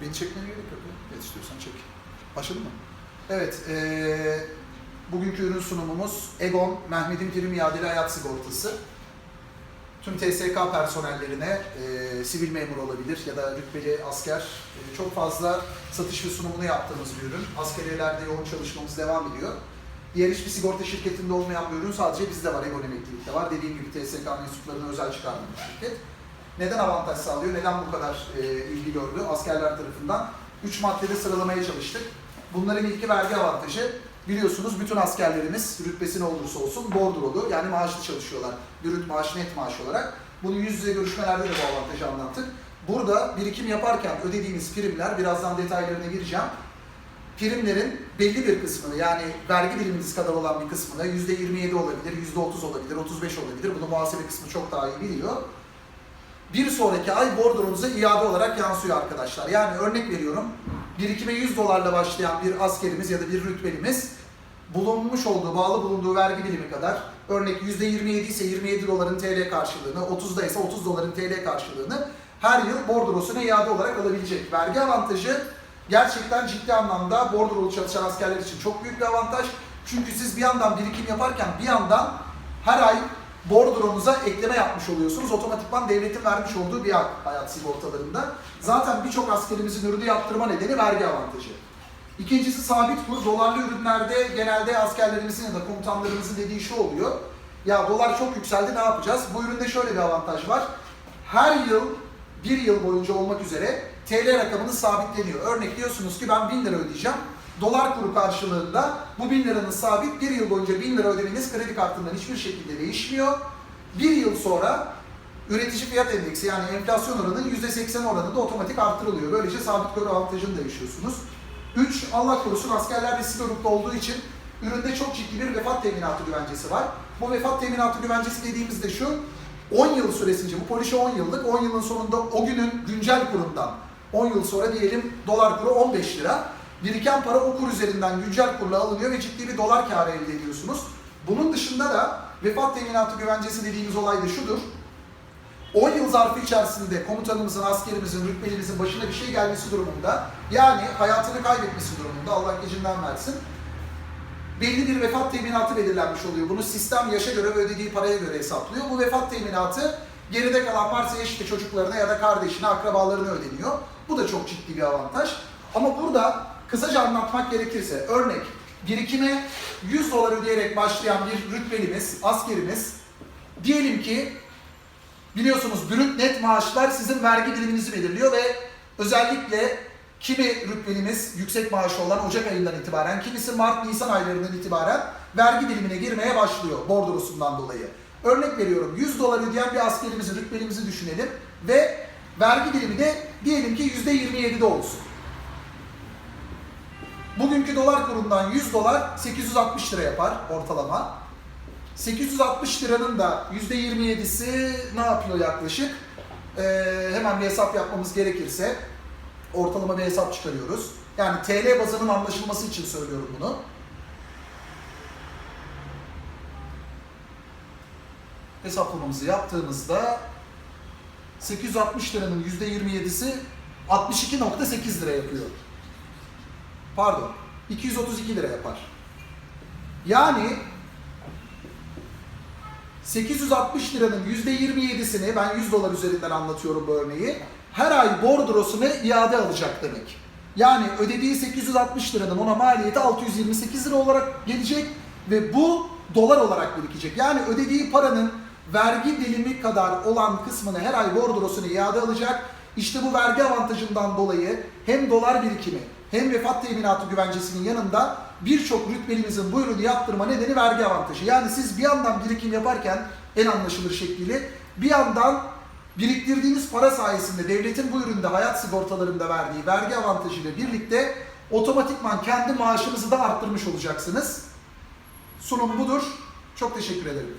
Beni çekmene gerek yok. Evet istiyorsan çek. Başladı mı? Evet. eee bugünkü ürün sunumumuz Egon Mehmet'in prim iadeli hayat sigortası. Tüm TSK personellerine eee, sivil memur olabilir ya da rütbeli asker eee, çok fazla satış ve sunumunu yaptığımız bir ürün. Askeriyelerde yoğun çalışmamız devam ediyor. Diğer hiçbir sigorta şirketinde olmayan bir ürün sadece bizde var. Egon Emeklilik'te var. Dediğim gibi TSK mensuplarına özel çıkardığı bir şirket. Neden avantaj sağlıyor? Neden bu kadar e, ilgi gördü askerler tarafından? Üç maddede sıralamaya çalıştık. Bunların ilki vergi avantajı. Biliyorsunuz bütün askerlerimiz rütbesi ne olursa olsun bordrolu yani maaşlı çalışıyorlar. Brüt maaş, net maaş olarak. Bunu yüz yüze görüşmelerde de bu avantajı anlattık. Burada birikim yaparken ödediğimiz primler, birazdan detaylarına gireceğim. Primlerin belli bir kısmını yani vergi diliminiz kadar olan bir kısmını %27 olabilir, %30 olabilir, 35 olabilir. Bunu muhasebe kısmı çok daha iyi biliyor bir sonraki ay bordronuza iade olarak yansıyor arkadaşlar. Yani örnek veriyorum, birikime 100 dolarla başlayan bir askerimiz ya da bir rütbelimiz bulunmuş olduğu, bağlı bulunduğu vergi dilimi kadar örnek %27 ise 27 doların TL karşılığını, 30'da ise 30 doların TL karşılığını her yıl bordrosuna iade olarak alabilecek. Vergi avantajı gerçekten ciddi anlamda bordrolu çalışan askerler için çok büyük bir avantaj. Çünkü siz bir yandan birikim yaparken bir yandan her ay bordronuza ekleme yapmış oluyorsunuz. Otomatikman devletin vermiş olduğu bir hak hayat sigortalarında. Zaten birçok askerimizin ürünü yaptırma nedeni vergi avantajı. İkincisi sabit kur. Dolarlı ürünlerde genelde askerlerimizin ya da komutanlarımızın dediği şu oluyor. Ya dolar çok yükseldi ne yapacağız? Bu üründe şöyle bir avantaj var. Her yıl bir yıl boyunca olmak üzere TL rakamınız sabitleniyor. Örnek diyorsunuz ki ben 1000 lira ödeyeceğim. Dolar kuru karşılığında bu 1000 liranın sabit bir yıl boyunca 1000 lira ödemeniz kredi kartından hiçbir şekilde değişmiyor. Bir yıl sonra üretici fiyat endeksi yani enflasyon oranının %80 oranında otomatik arttırılıyor. Böylece sabit kur avantajını da yaşıyorsunuz. 3. Allah korusun askerler riskli grupta olduğu için üründe çok ciddi bir vefat teminatı güvencesi var. Bu vefat teminatı güvencesi dediğimizde şu, 10 yıl süresince, bu polişe 10 yıllık, 10 yılın sonunda o günün güncel kurundan, 10 yıl sonra diyelim dolar kuru 15 lira, biriken para o kur üzerinden güncel kurla alınıyor ve ciddi bir dolar kârı elde ediyorsunuz. Bunun dışında da vefat teminatı güvencesi dediğimiz olay da şudur, 10 yıl zarfı içerisinde komutanımızın, askerimizin, rütbelimizin başına bir şey gelmesi durumunda, yani hayatını kaybetmesi durumunda, Allah gecinden versin, belli bir vefat teminatı belirlenmiş oluyor. Bunu sistem yaşa göre ve ödediği paraya göre hesaplıyor. Bu vefat teminatı geride kalan varsa eşli çocuklarına ya da kardeşine, akrabalarına ödeniyor. Bu da çok ciddi bir avantaj. Ama burada kısaca anlatmak gerekirse, örnek birikime 100 dolar ödeyerek başlayan bir rütbelimiz, askerimiz, diyelim ki biliyorsunuz brüt net maaşlar sizin vergi diliminizi belirliyor ve özellikle kimi rütbelimiz yüksek maaşı olan Ocak ayından itibaren, kimisi Mart, Nisan aylarından itibaren vergi dilimine girmeye başlıyor bordrosundan dolayı. Örnek veriyorum 100 dolar ödeyen bir askerimizi, rütbelimizi düşünelim ve vergi dilimi de diyelim ki %27'de olsun. Bugünkü dolar kurundan 100 dolar 860 lira yapar ortalama. 860 liranın da %27'si ne yapıyor yaklaşık? Ee, hemen bir hesap yapmamız gerekirse ortalama bir hesap çıkarıyoruz. Yani TL bazının anlaşılması için söylüyorum bunu. Hesaplamamızı yaptığımızda 860 liranın %27'si 62.8 lira yapıyor. Pardon, 232 lira yapar. Yani 860 liranın %27'sini ben 100 dolar üzerinden anlatıyorum bu örneği. Her ay bordrosunu iade alacak demek. Yani ödediği 860 liranın ona maliyeti 628 lira olarak gelecek ve bu dolar olarak birikecek. Yani ödediği paranın vergi dilimi kadar olan kısmını her ay bordrosunu iade alacak. İşte bu vergi avantajından dolayı hem dolar birikimi hem vefat teminatı güvencesinin yanında birçok rütbelimizin bu ürünü yaptırma nedeni vergi avantajı. Yani siz bir yandan birikim yaparken en anlaşılır şekliyle bir yandan biriktirdiğiniz para sayesinde devletin bu üründe hayat sigortalarında verdiği vergi avantajıyla birlikte otomatikman kendi maaşınızı da arttırmış olacaksınız. Sunum budur. Çok teşekkür ederim.